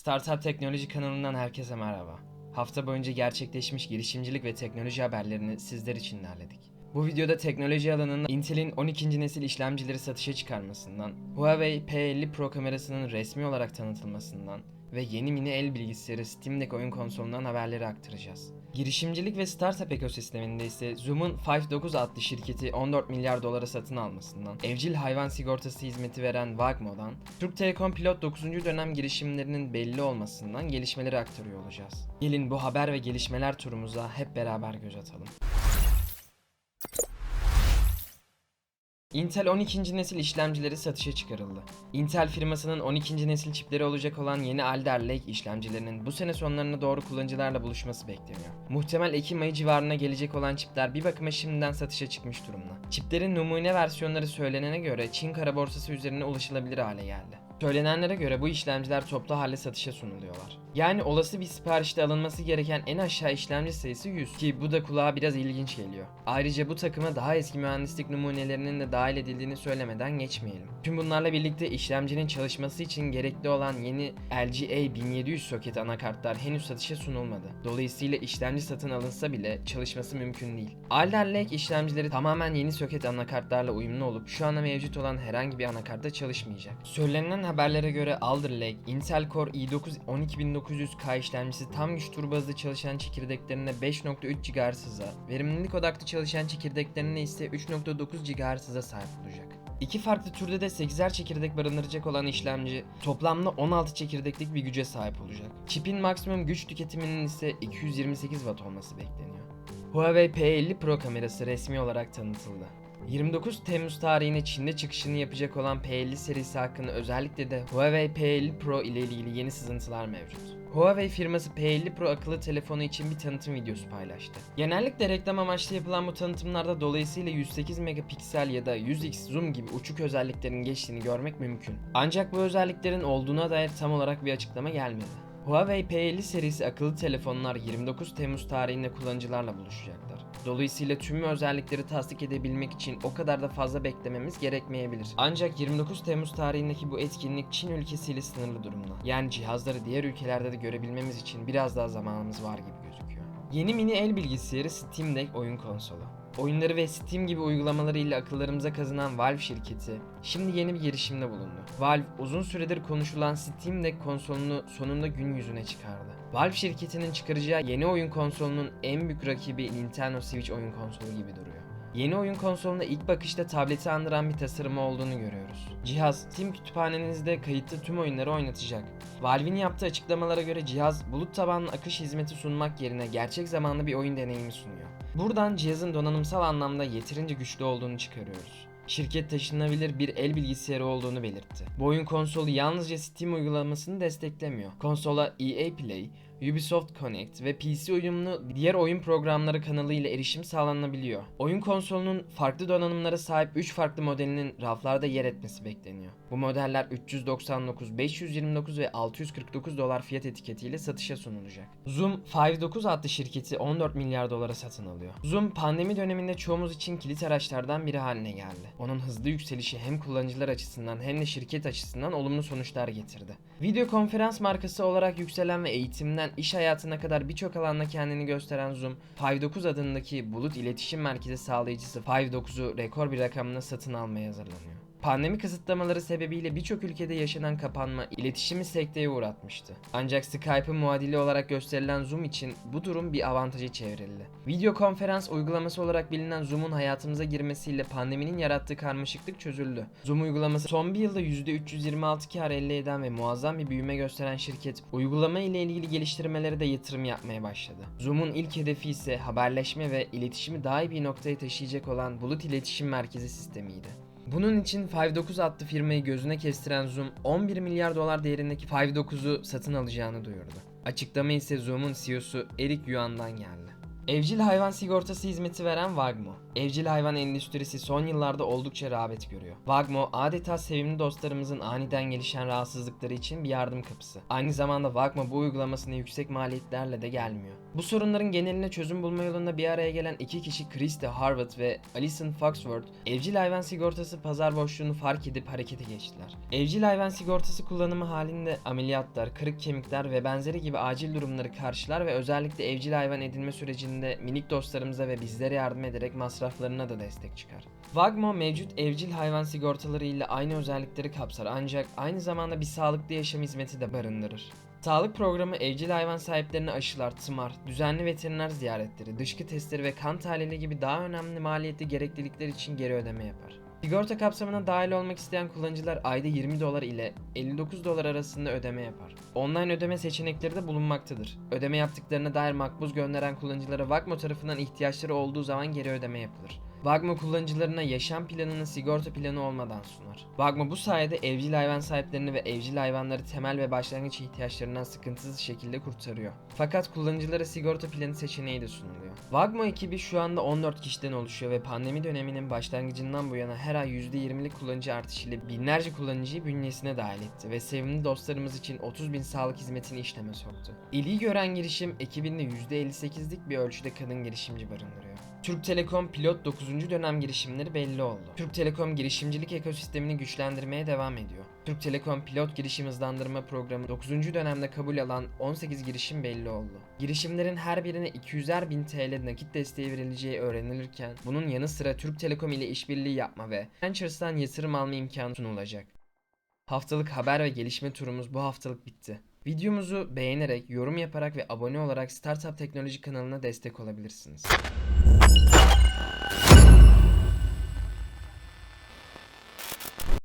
Startup Teknoloji kanalından herkese merhaba. Hafta boyunca gerçekleşmiş girişimcilik ve teknoloji haberlerini sizler için derledik. Bu videoda teknoloji alanında Intel'in 12. nesil işlemcileri satışa çıkarmasından, Huawei P50 Pro kamerasının resmi olarak tanıtılmasından ve yeni mini el bilgisayarı Steam Deck oyun konsolundan haberleri aktaracağız. Girişimcilik ve startup ekosisteminde ise Zoom'un 59 adlı şirketi 14 milyar dolara satın almasından, evcil hayvan sigortası hizmeti veren Wagmo'dan, Türk Telekom Pilot 9. dönem girişimlerinin belli olmasından gelişmeleri aktarıyor olacağız. Gelin bu haber ve gelişmeler turumuza hep beraber göz atalım. Intel 12. nesil işlemcileri satışa çıkarıldı. Intel firmasının 12. nesil çipleri olacak olan yeni Alder Lake işlemcilerinin bu sene sonlarına doğru kullanıcılarla buluşması bekleniyor. Muhtemel Ekim ayı civarına gelecek olan çipler bir bakıma şimdiden satışa çıkmış durumda. Çiplerin numune versiyonları söylenene göre Çin kara borsası üzerine ulaşılabilir hale geldi. Söylenenlere göre bu işlemciler toplu halde satışa sunuluyorlar. Yani olası bir siparişte alınması gereken en aşağı işlemci sayısı 100 ki bu da kulağa biraz ilginç geliyor. Ayrıca bu takıma daha eski mühendislik numunelerinin de dahil edildiğini söylemeden geçmeyelim. Tüm bunlarla birlikte işlemcinin çalışması için gerekli olan yeni LGA 1700 soket anakartlar henüz satışa sunulmadı. Dolayısıyla işlemci satın alınsa bile çalışması mümkün değil. Alder Lake işlemcileri tamamen yeni soket anakartlarla uyumlu olup şu anda mevcut olan herhangi bir anakartta çalışmayacak. Söylenen haberlere göre Alder Lake, Intel Core i9 12900K işlemcisi tam güç turbo hızlı çalışan çekirdeklerine 5.3 GHz hıza, verimlilik odaklı çalışan çekirdeklerine ise 3.9 GHz hıza sahip olacak. İki farklı türde de 8'er çekirdek barındıracak olan işlemci toplamda 16 çekirdeklik bir güce sahip olacak. Çipin maksimum güç tüketiminin ise 228 Watt olması bekleniyor. Huawei P50 Pro kamerası resmi olarak tanıtıldı. 29 Temmuz tarihine Çin'de çıkışını yapacak olan P50 serisi hakkında özellikle de Huawei P50 Pro ile ilgili yeni sızıntılar mevcut. Huawei firması P50 Pro akıllı telefonu için bir tanıtım videosu paylaştı. Genellikle reklam amaçlı yapılan bu tanıtımlarda dolayısıyla 108 megapiksel ya da 100x zoom gibi uçuk özelliklerin geçtiğini görmek mümkün. Ancak bu özelliklerin olduğuna dair tam olarak bir açıklama gelmedi. Huawei P50 serisi akıllı telefonlar 29 Temmuz tarihinde kullanıcılarla buluşacaklar. Dolayısıyla tüm özellikleri tasdik edebilmek için o kadar da fazla beklememiz gerekmeyebilir. Ancak 29 Temmuz tarihindeki bu etkinlik Çin ülkesiyle sınırlı durumda. Yani cihazları diğer ülkelerde de görebilmemiz için biraz daha zamanımız var gibi gözüküyor. Yeni mini el bilgisayarı Steam Deck oyun konsolu. Oyunları ve Steam gibi uygulamalarıyla akıllarımıza kazınan Valve şirketi şimdi yeni bir girişimde bulundu. Valve uzun süredir konuşulan Steam Deck konsolunu sonunda gün yüzüne çıkardı. Valve şirketinin çıkaracağı yeni oyun konsolunun en büyük rakibi Nintendo Switch oyun konsolu gibi duruyor. Yeni oyun konsolunda ilk bakışta tableti andıran bir tasarımı olduğunu görüyoruz. Cihaz, Steam kütüphanenizde kayıtlı tüm oyunları oynatacak. Valve'in yaptığı açıklamalara göre cihaz bulut tabanlı akış hizmeti sunmak yerine gerçek zamanlı bir oyun deneyimi sunuyor. Buradan cihazın donanımsal anlamda yeterince güçlü olduğunu çıkarıyoruz. Şirket taşınabilir bir el bilgisayarı olduğunu belirtti. Bu oyun konsolu yalnızca Steam uygulamasını desteklemiyor. Konsola EA Play, Ubisoft Connect ve PC uyumlu diğer oyun programları kanalıyla erişim sağlanabiliyor. Oyun konsolunun farklı donanımlara sahip 3 farklı modelinin raflarda yer etmesi bekleniyor. Bu modeller 399, 529 ve 649 dolar fiyat etiketiyle satışa sunulacak. Zoom 59 adlı şirketi 14 milyar dolara satın alıyor. Zoom pandemi döneminde çoğumuz için kilit araçlardan biri haline geldi. Onun hızlı yükselişi hem kullanıcılar açısından hem de şirket açısından olumlu sonuçlar getirdi. Video konferans markası olarak yükselen ve eğitimden iş hayatına kadar birçok alanda kendini gösteren Zoom, 59 adındaki bulut iletişim merkezi sağlayıcısı 59'u rekor bir rakamına satın almaya hazırlanıyor. Pandemi kısıtlamaları sebebiyle birçok ülkede yaşanan kapanma iletişimi sekteye uğratmıştı. Ancak Skype'ın muadili olarak gösterilen Zoom için bu durum bir avantaja çevrildi. Video konferans uygulaması olarak bilinen Zoom'un hayatımıza girmesiyle pandeminin yarattığı karmaşıklık çözüldü. Zoom uygulaması son bir yılda %326 kar elde eden ve muazzam bir büyüme gösteren şirket, uygulama ile ilgili geliştirmelere de yatırım yapmaya başladı. Zoom'un ilk hedefi ise haberleşme ve iletişimi daha iyi bir noktaya taşıyacak olan bulut iletişim merkezi sistemiydi. Bunun için 59 adlı firmayı gözüne kestiren Zoom 11 milyar dolar değerindeki 59'u satın alacağını duyurdu. Açıklama ise Zoom'un CEO'su Eric Yuan'dan geldi. Evcil hayvan sigortası hizmeti veren Wagmo, Evcil hayvan endüstrisi son yıllarda oldukça rağbet görüyor. Vagmo adeta sevimli dostlarımızın aniden gelişen rahatsızlıkları için bir yardım kapısı. Aynı zamanda Vagmo bu uygulamasına yüksek maliyetlerle de gelmiyor. Bu sorunların geneline çözüm bulma yolunda bir araya gelen iki kişi Christy Harvard ve Alison Foxworth, evcil hayvan sigortası pazar boşluğunu fark edip harekete geçtiler. Evcil hayvan sigortası kullanımı halinde ameliyatlar, kırık kemikler ve benzeri gibi acil durumları karşılar ve özellikle evcil hayvan edinme sürecinde minik dostlarımıza ve bizlere yardım ederek masraflarına da destek çıkar. Vagmo mevcut evcil hayvan sigortaları ile aynı özellikleri kapsar ancak aynı zamanda bir sağlıklı yaşam hizmeti de barındırır. Sağlık programı evcil hayvan sahiplerine aşılar, tımar, düzenli veteriner ziyaretleri, dışkı testleri ve kan tahlili gibi daha önemli maliyetli gereklilikler için geri ödeme yapar. Sigorta kapsamına dahil olmak isteyen kullanıcılar ayda 20 dolar ile 59 dolar arasında ödeme yapar. Online ödeme seçenekleri de bulunmaktadır. Ödeme yaptıklarına dair makbuz gönderen kullanıcılara Vagmo tarafından ihtiyaçları olduğu zaman geri ödeme yapılır. Vagmo kullanıcılarına yaşam planını sigorta planı olmadan sunar. Vagmo bu sayede evcil hayvan sahiplerini ve evcil hayvanları temel ve başlangıç ihtiyaçlarından sıkıntısız şekilde kurtarıyor. Fakat kullanıcılara sigorta planı seçeneği de sunuluyor. Vagmo ekibi şu anda 14 kişiden oluşuyor ve pandemi döneminin başlangıcından bu yana her ay %20'lik kullanıcı artışıyla binlerce kullanıcıyı bünyesine dahil etti ve sevimli dostlarımız için 30 bin sağlık hizmetini işleme soktu. İlgi gören girişim ekibinde %58'lik bir ölçüde kadın girişimci barındırıyor. Türk Telekom pilot 9. dönem girişimleri belli oldu. Türk Telekom girişimcilik ekosistemini güçlendirmeye devam ediyor. Türk Telekom pilot girişim hızlandırma programı 9. dönemde kabul alan 18 girişim belli oldu. Girişimlerin her birine 200'er bin TL nakit desteği verileceği öğrenilirken bunun yanı sıra Türk Telekom ile işbirliği yapma ve Ventures'tan yatırım alma imkanı sunulacak. Haftalık haber ve gelişme turumuz bu haftalık bitti. Videomuzu beğenerek, yorum yaparak ve abone olarak Startup Teknoloji kanalına destek olabilirsiniz.